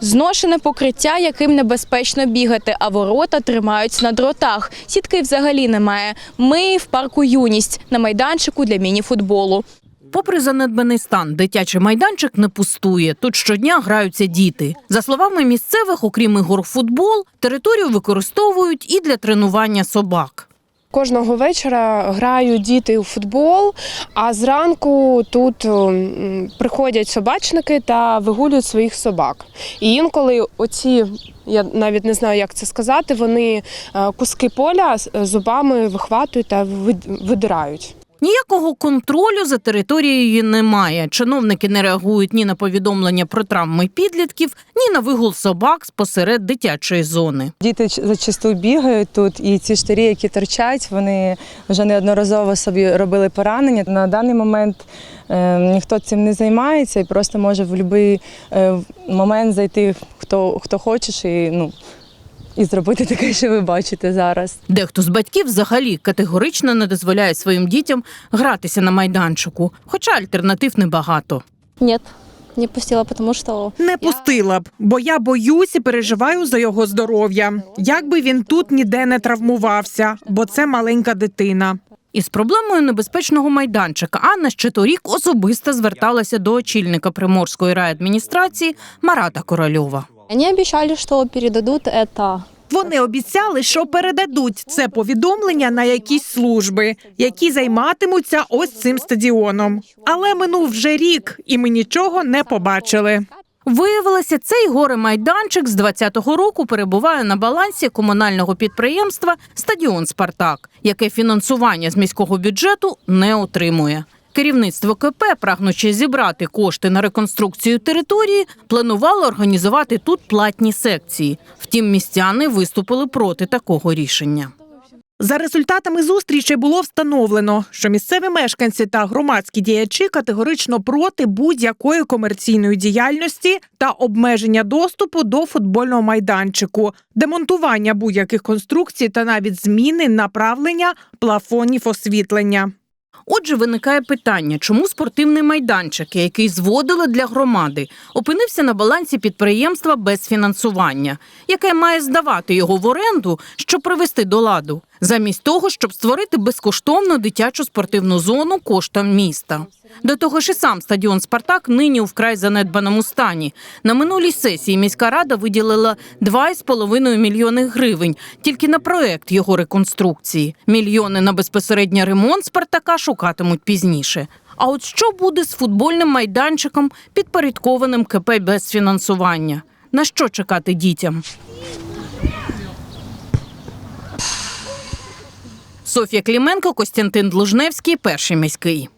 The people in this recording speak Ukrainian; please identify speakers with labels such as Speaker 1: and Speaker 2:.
Speaker 1: Зношене покриття, яким небезпечно бігати, а ворота тримаються на дротах. Сітки взагалі немає. Ми в парку Юність на майданчику для міні-футболу.
Speaker 2: Попри занедбаний стан, дитячий майданчик не пустує. Тут щодня граються діти. За словами місцевих, окрім ігор футбол, територію використовують і для тренування собак.
Speaker 3: Кожного вечора грають діти у футбол, а зранку тут приходять собачники та вигулюють своїх собак. І інколи оці, я навіть не знаю, як це сказати, вони е, куски поля зубами вихватують та вид- видирають.
Speaker 2: Ніякого контролю за територією немає. Чиновники не реагують ні на повідомлення про травми підлітків, ні на вигул собак посеред дитячої зони.
Speaker 4: Діти зачасту бігають тут, і ці штирі, які торчать, вони вже неодноразово собі робили поранення. На даний момент е, ніхто цим не займається і просто може в будь-який е, момент зайти хто, хто хочеш і, ну, і зробити таке, що ви бачите зараз.
Speaker 2: Дехто з батьків взагалі категорично не дозволяє своїм дітям гратися на майданчику, хоча альтернатив небагато.
Speaker 5: Нет, не пустила, потому что
Speaker 6: Не пустила б, бо я боюсь і переживаю за його здоров'я. Як би він тут ніде не травмувався, бо це маленька дитина.
Speaker 2: Із проблемою небезпечного майданчика Анна ще торік особисто зверталася до очільника Приморської райадміністрації Марата Корольова.
Speaker 5: Они обещали, что передадут это
Speaker 6: Вони обіцяли, що передадуть це повідомлення на якісь служби, які займатимуться ось цим стадіоном. Але минув вже рік, і ми нічого не побачили.
Speaker 2: Виявилося, цей горе-майданчик з 20-го року перебуває на балансі комунального підприємства Стадіон Спартак, яке фінансування з міського бюджету не отримує. Керівництво КП, прагнучи зібрати кошти на реконструкцію території, планувало організувати тут платні секції. Втім, містяни виступили проти такого рішення.
Speaker 6: За результатами зустрічі було встановлено, що місцеві мешканці та громадські діячі категорично проти будь-якої комерційної діяльності та обмеження доступу до футбольного майданчику, демонтування будь-яких конструкцій та навіть зміни направлення плафонів освітлення.
Speaker 2: Отже, виникає питання, чому спортивний майданчик, який зводили для громади, опинився на балансі підприємства без фінансування, яке має здавати його в оренду, щоб привести до ладу, замість того, щоб створити безкоштовну дитячу спортивну зону коштом міста. До того ж, і сам стадіон Спартак нині у вкрай занедбаному стані. На минулій сесії міська рада виділила 2,5 мільйони гривень тільки на проект його реконструкції. Мільйони на безпосередній ремонт Спартака шукатимуть пізніше. А от що буде з футбольним майданчиком, підпорядкованим КП без фінансування? На що чекати дітям? Софія Кліменко, Костянтин Длужневський, перший міський.